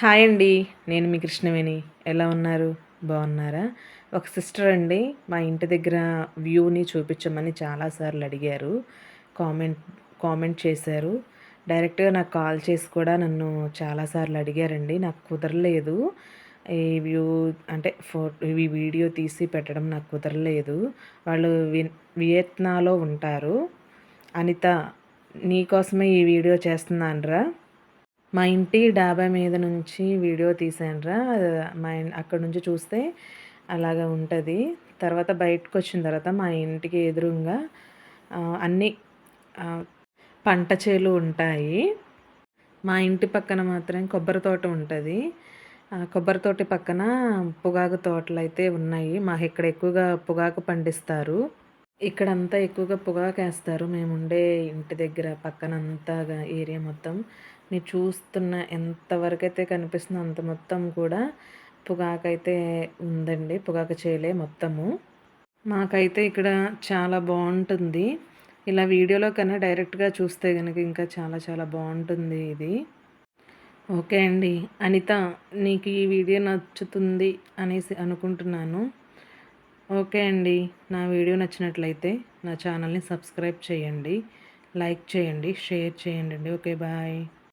Hi అండి నేను మీ కృష్ణవేణి. ఎలా ఉన్నారు? బాగున్నారా? ఒక సిస్టర్ అండి మా ఇంటి దగ్గర వ్యూని చూపించమని చాలాసార్లు అడిగారు. కామెంట్ కామెంట్ చేశారు. డైరెక్ట్గా నాకు కాల్ చేసి కూడా నన్ను చాలాసార్లు అడిగారండి. నాకు కుదరలేదు. ఈ వ్యూ అంటే ఫో ఈ వీడియో తీసి పెట్టడం నాకు కుదరలేదు. వాళ్ళు వి వియత్నాలో ఉంటారు. అనిత నీకోసమే ఈ వీడియో చేస్తున్నానరా? మా ఇంటి డాబా మీద నుంచి వీడియో తీసానురా మా అక్కడ నుంచి చూస్తే అలాగ ఉంటుంది. తర్వాత బయటకు వచ్చిన తర్వాత మా ఇంటికి ఎదురుగా అన్ని పంట చేలు ఉంటాయి. మా ఇంటి పక్కన మాత్రం కొబ్బరి తోట ఉంటుంది. కొబ్బరి తోట పక్కన పొగాకు తోటలు అయితే ఉన్నాయి. మాకు ఇక్కడ ఎక్కువగా పొగాకు పండిస్తారు. ఇక్కడంతా ఎక్కువగా పొగాకు వేస్తారు మేముండే ఇంటి దగ్గర పక్కనంతా ఏరియా మొత్తం. మీరు చూస్తున్న ఎంతవరకు అయితే కనిపిస్తుందో అంత మొత్తం కూడా పొగాకైతే ఉందండి. పొగాకు చేయలే మొత్తము. మాకైతే ఇక్కడ చాలా బాగుంటుంది ఇలా వీడియోలో కన్నా డైరెక్ట్గా చూస్తే కనుక ఇంకా చాలా చాలా బాగుంటుంది ఇది. ఓకే అండి. అనిత నీకు ఈ వీడియో నచ్చుతుంది అనేసి అనుకుంటున్నాను. ఓకే అండి. నా వీడియో నచ్చినట్లయితే నా ఛానల్ని సబ్స్క్రైబ్ చేయండి. లైక్ చేయండి షేర్ చేయండి. Okay bye.